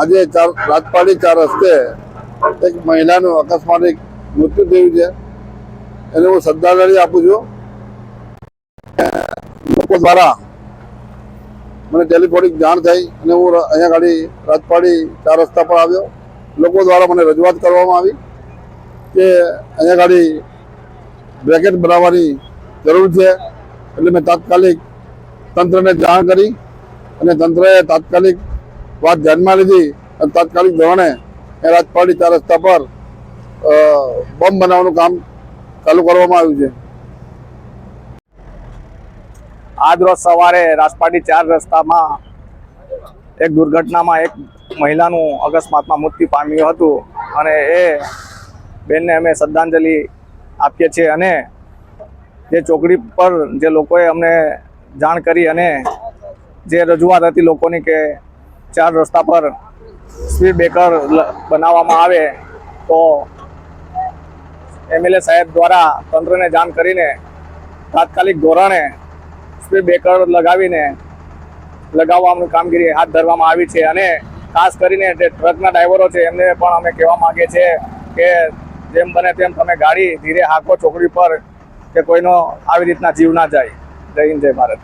આજે ચાર રાજપાડી ચાર રસ્તે એક મહિલાનું અકસ્માતિક મૃત્યુ થયું છે. એને હું શ્રદ્ધાંજલિ આપું છું. લોકો દ્વારા મને ટેલિફોનિક જાણ થઈ અને હું અહીંયા ગાડી રાજપાડી ચાર રસ્તા પર આવ્યો. લોકો દ્વારા મને રજૂઆત કરવામાં આવી કે અહીંયા ગાડી બ્રેકેટ બનાવવાની જરૂર છે. એટલે મેં તાત્કાલિક તંત્રને જાણ કરી અને તંત્રએ તાત્કાલિક વાત ધ્યાનમાં લીધી અને તાત્કાલિક ધોરણે એ રાજપાડી ચાર રસ્તા પર બોમ્બ બનાવવાનું કામ ચાલુ કરવામાં આવ્યું છે. આજ રોજ સવારે રાજપાટી ચાર રસ્તામાં એક દુર્ઘટનામાં એક મહિલાનું અકસ્માતમાં મૃત્યુ પામ્યું હતું અને એ બેનને અમે શ્રદ્ધાંજલિ આપીએ છીએ અને જે ચોકડી પર જે લોકોએ અમને જાણ કરી અને જે રજૂઆત હતી લોકોની કે ચાર રસ્તા પર સ્પીડ બ્રેકર બનાવવામાં આવે તો એમએલએ સાહેબ દ્વારા તંત્રને જાણ કરીને તાત્કાલિક ધોરણે સ્પીડ બ્રેકર લગાવીને લગાવવાની કામગીરી હાથ ધરવામાં આવી છે અને ખાસ કરીને જે ટ્રકના ડ્રાઈવરો છે એમને પણ અમે કહેવા માંગીએ છીએ કે જેમ બને તેમ તમે ગાડી ધીરે હાંકો ચોકડી પર કે કોઈનો આવી રીતના જીવ ના જાય. જય હિન્દ, જય ભારત.